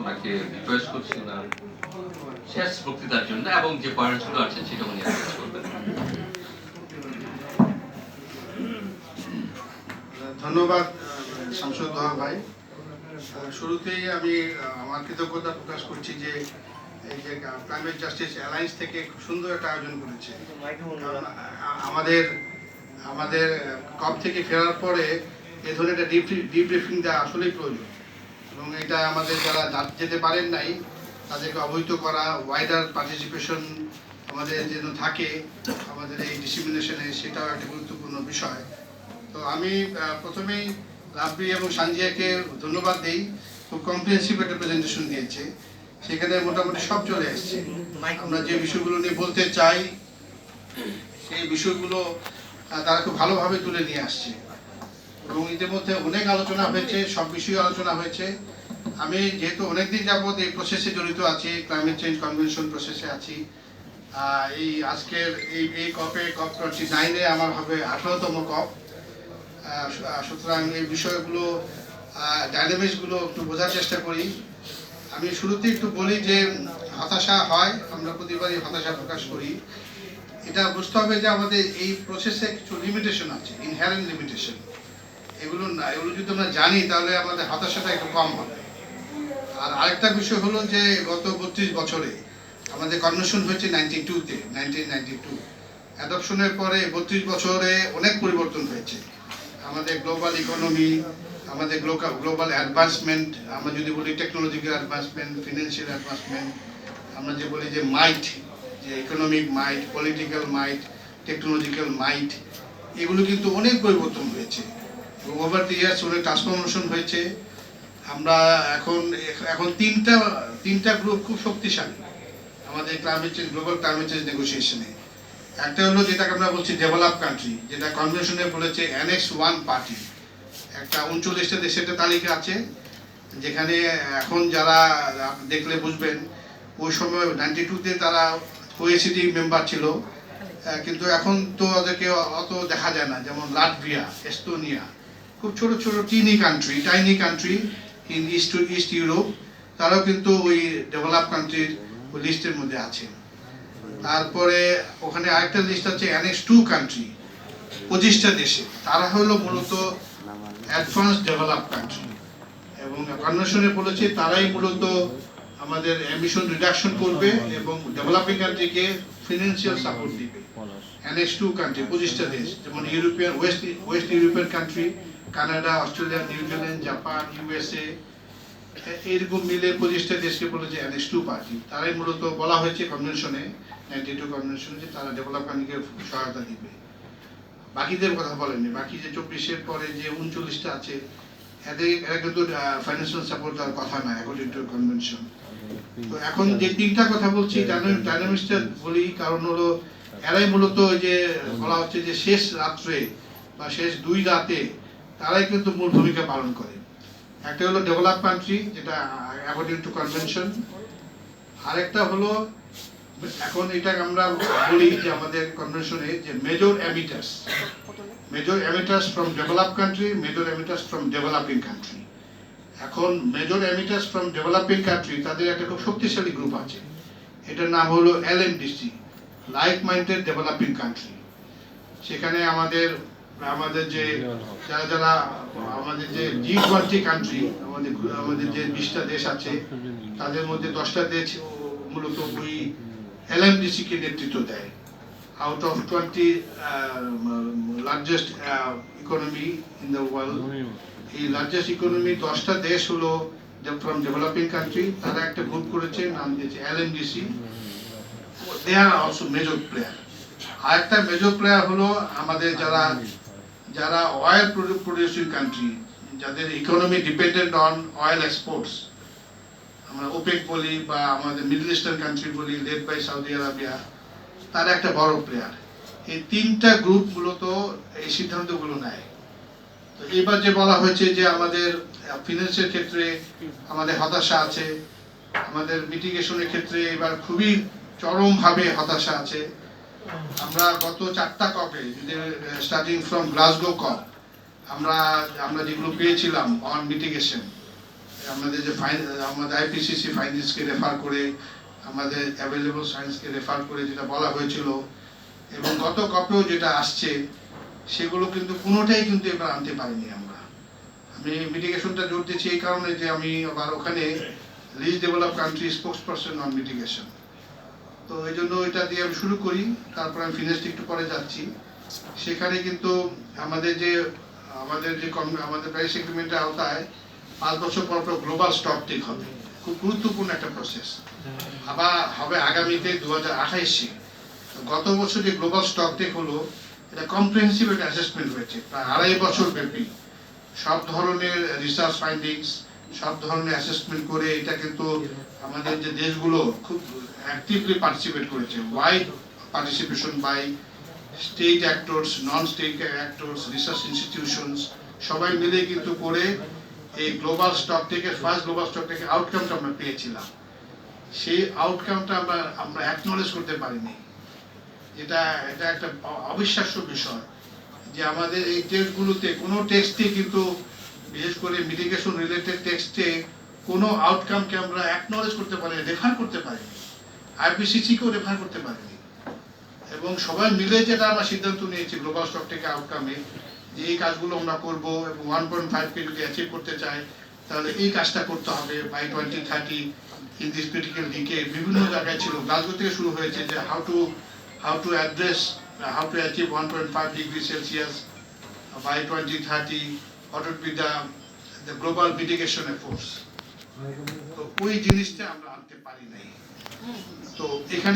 ওনাকে রিকোয়েস্ট করছি না শেষ বক্তৃতার জন্য এবং যে পয়েন্টসগুলো আছে সেটা উনি অ্যাড্রেস করবেন। ধন্যবাদ শামসুদ ভাই। শুরুতেই আমি আমার কৃতজ্ঞতা প্রকাশ করছি যে এই যে ক্লাইমেট জাস্টিস অ্যালায়েন্স থেকে খুব সুন্দর একটা আয়োজন করেছে। আমাদের আমাদের কপ থেকে ফেরার পরে এ ধরনের একটা ডিপ ডিপ ডিব্রিফিং দেওয়া আসলেই প্রয়োজন। এবং এটা আমাদের যারা যা- যেতে পারেন নাই, তাদেরকে অবহিত করা ওয়াইডার পার্টিসিপেশন আমাদের যেন থাকে, আমাদের এই ডিসিমিনেশনে সেটাও একটা গুরুত্বপূর্ণ বিষয়। তো আমি প্রথমেই রাব্বি এবং সানজিয়াকে ধন্যবাদ দিই। খুব কম্প্রিহেন্সিভ একটা প্রেজেন্টেশন দিয়েছে। সেখানে মোটামুটি সব চলে এসছে। আমরা যে বিষয়গুলো নিয়ে বলতে চাই, সেই বিষয়গুলো তারা খুব ভালোভাবে তুলে নিয়ে আসছে। এবং ইতিমধ্যে অনেক আলোচনা হয়েছে সব বিষয়ে আলোচনা হয়েছে। আমি যেহেতু অনেকদিন যাবত এই প্রসেসে জড়িত আছি ক্লাইমেট চেঞ্জ কনভেনশন প্রসেসে আছি। এই আজকের এই এই কপে কপ টোয়েন্টি নাইনে আমার হবে আঠারোতম কপ সুতরাং এই বিষয়গুলো ডাইনামিক্সগুলো একটু বোঝার চেষ্টা করি। আমি শুরুতে একটু বলি যে হতাশা হয় আমরা প্রতিবারই হতাশা প্রকাশ করি। এটা বুঝতে হবে যে আমাদের এই প্রসেসে কিছু লিমিটেশন আছে ইনহারেন্ট লিমিটেশন এগুলো না, এগুলো যদি আমরা জানি, তাহলে আমাদের হতাশাটা একটু কম হবে। আর আরেকটা বিষয় হলো যে, গত বত্রিশ বছরে আমাদের কনভেনশন হয়েছে নাইনটি টুতে, নাইনটিন নাইনটি টু। অ্যাডপশনের পরে বত্রিশ বছরে অনেক পরিবর্তন হয়েছে। আমাদের গ্লোবাল ইকোনমি, আমাদের গ্লোবাল অ্যাডভান্সমেন্ট, আমরা যদি বলি টেকনোলজিক্যাল অ্যাডভান্সমেন্ট, ফিনান্সিয়াল অ্যাডভান্সমেন্ট, আমরা যে বলি যে মাইট, যে economic might, political might, technological might, এগুলো কিন্তু অনেক পরিবর্তন হয়েছে। ওভার দি ইয়ার্স অনেক ট্রান্সফরমেশন হয়েছে। আমরা এখন এখন তিনটা তিনটা গ্রুপ খুব শক্তিশালী। আমাদের climate change global climate change নেগোসিয়েশনে একটা হলো যেটাকে আমরা বলছি ডেভেলপ কান্ট্রি যেটা কনভেনশনে বলেছে অ্যানেক্স ওয়ান পার্টি একটা উনচল্লিশটা দেশের একটা তালিকা আছে, যেখানে এখন যারা দেখলে বুঝবেন, ওই সময় নাইনটি টুতে তারা ওএসিডি মেম্বার ছিল। কিন্তু এখন তো ওদেরকে অত দেখা যায় না, যেমন লাটভিয়া এস্তোনিয়া খুব ছোট ছোট tiny country tiny country in east east Europe তারাও কিন্তু ওই ডেভেলপ কান্ট্রির লিস্টের মধ্যে আছে। তারপরে ওখানে আরেকটা লিস্ট আছে অ্যানেক্স টু কান্ট্রি পঁচিশটা দেশে। তারা হলো মূলত অ্যাডভান্স ডেভেলপ কান্ট্রি এবং কনভেনশনে বলেছে তারাই মূলত আমাদের এমিশন রিডাকশন করবে এবং ডেভেলপিং কান্ট্রিকে ফিনান্সিয়াল সাপোর্ট দিবে। অ্যানেক্স টু কান্ট্রি পঁচিশটা দেশ, যেমন European west west European country Canada, Australia New Zealand Japan, USA এরকম মিলে পঁচিশটা দেশকে বলেছে অ্যানেক্স টু পার্টি তারাই মূলত বলা হয়েছে কনভেনশনে নাইনটি টু কনভেনশনে যে তারা ডেভেলপ কান্ট্রিকে সহায়তা দিবে। বাকিদের কথা বলেনি বাকি যে চব্বিশের পরে যে উনচল্লিশটা আছে, এদের এরা কিন্তু ফাইন্যান্সিয়াল সাপোর্ট দেওয়ার কথা না অ্যাকর্ডিং টু কনভেনশন তো এখন যে তিনটা কথা বলছি ডাইনামিক্সটা বলি, কারণ হলো এরাই মূলত যে বলা হচ্ছে যে শেষ রাত্রে বা শেষ দুই রাতে তারাই কিন্তু মূল ভূমিকা পালন করে। একটা হলো ডেভেলপ কান্ট্রি যেটা অ্যাকর্ডিং টু কনভেনশন আরেকটা হলো, এখন এটা আমরা বলি যে আমাদের কনভেনশনে যে major emitters major emitters from develop country major emitters from developing country এখন major emitters from developing country তাদের একটা খুব শক্তিশালী গ্রুপ আছে। এটার নাম হলো LMDC like minded developing country সেখানে আমাদের আমাদের যে যারা যারা আমাদের যে জি টোয়েন্টি কান্ট্রি আমাদের আমাদের যে বিশটা দেশ আছে, তাদের মধ্যে দশটা দেশ মূলত ওই এলএমডিসি কে নেতৃত্ব দেয়। Out of twenty largest economy in the world এই লার্জেস্ট ইকোনমি দশটা দেশ হলো ফ্রম ডেভেলপিং কান্ট্রি তারা একটা গ্রুপ করেছে, নাম দিয়েছে LMDC they are also major player আরেকটা মেজর প্লেয়ার হলো আমাদের যারা যারা অয়েল প্রডিউসিং কান্ট্রি যাদের economy dependent on oil exports আমরা ওপেক বলি বা আমাদের মিডল ইস্টার্ন কান্ট্রি বলি লেড বাই সৌদি আরাবিয়া তারা একটা বড় প্লেয়ার এই তিনটা গ্রুপ মূলত এই সিদ্ধান্তগুলো নেয়। তো এবার যে বলা হয়েছে যে আমাদের ফিনান্সের ক্ষেত্রে আমাদের হতাশা আছে, আমাদের মিটিগেশনের ক্ষেত্রে এবার খুবই চরমভাবে হতাশা আছে। আমরা গত চারটা কপে স্টার্টিং ফ্রম গ্লাসগো কপ আমরা আমরা যেগুলো পেয়েছিলাম অন মিটিগেশন আমাদের যে ফাইন আমাদের আইপিসিসি ফাইন্যান্সকে রেফার করে, আমাদের অ্যাভেলেবল সায়েন্সকে রেফার করে যেটা বলা হয়েছিল, এবং গত কপেও যেটা আসছে, সেগুলো কিন্তু কোনোটাই কিন্তু এবার আনতে পারিনি আমরা। আমি মিটিগেশনটা জোর দিচ্ছি এই কারণে যে আমি আবার ওখানে least develop country spokesperson on mitigation তো এই জন্য এটা দিয়ে আমি শুরু করি। তারপর আমি ফিনেস্ট একটু পরে যাচ্ছি। সেখানে কিন্তু আমাদের যে আমাদের যে আমাদের প্যারিস এগ্রিমেন্টের আওতায় পাঁচ বছর পর পর গ্লোবাল স্টক টেক হবে। খুব গুরুত্বপূর্ণ একটা প্রসেস আবার হবে আগামীতে দু হাজার আঠাইশে গত বছর যে গ্লোবাল স্টক টেক হলো, এটা কম্প্রিহেন্সিভ একটা অ্যাসেসমেন্ট হয়েছে। প্রায় আড়াই বছর ব্যাপী। সব ধরনের রিসার্চ ফাইন্ডিংস সব ধরনের অ্যাসেসমেন্ট করে এটা কিন্তু আমাদের যে দেশগুলো খুব অ্যাক্টিভলি পার্টিসিপেট করেছে। Wide participation by state actors non state actors research institutions সবাই মিলে কিন্তু করে এই গ্লোবাল স্টক থেকে ফার্স্ট গ্লোবাল স্টক থেকে আউটকামটা আমরা পেয়েছিলাম। সেই আউটকামটা আমরা আমরা অ্যাকনোলেজ করতে পারিনি। এটা এটা একটা অবিশ্বাস্য বিষয় যে আমাদের এই টেক্সটগুলোতে কোনো টেক্সটে কিন্তু বিশেষ করে মিটিগেশন রিলেটেড টেক্সটে কোনো আউটকামকে আমরা অ্যাকনোলেজ করতে পারি রেফার করতে পারিনি আইপিসিসিকেও রেফার করতে পারিনি এবং সবাই মিলে যেটা আমরা সিদ্ধান্ত নিয়েছি গ্লোবাল স্টক থেকে আউটকামে যে এই কাজগুলো আমরা করব এবং ওয়ান পয়েন্ট ফাইভকে যদি অ্যাচিভ করতে চাই, তাহলে এই কাজটা করতে হবে। By twenty thirty in this critical decade বিভিন্ন জায়গায় ছিল। গ্লাসগো থেকে শুরু হয়েছে যে how to how to address how to achieve one point five degree Celsius by twenty thirty what would be the the global mitigation efforts তো ওই জিনিসটা আমরা আনতে পারি নাই। তো এখানে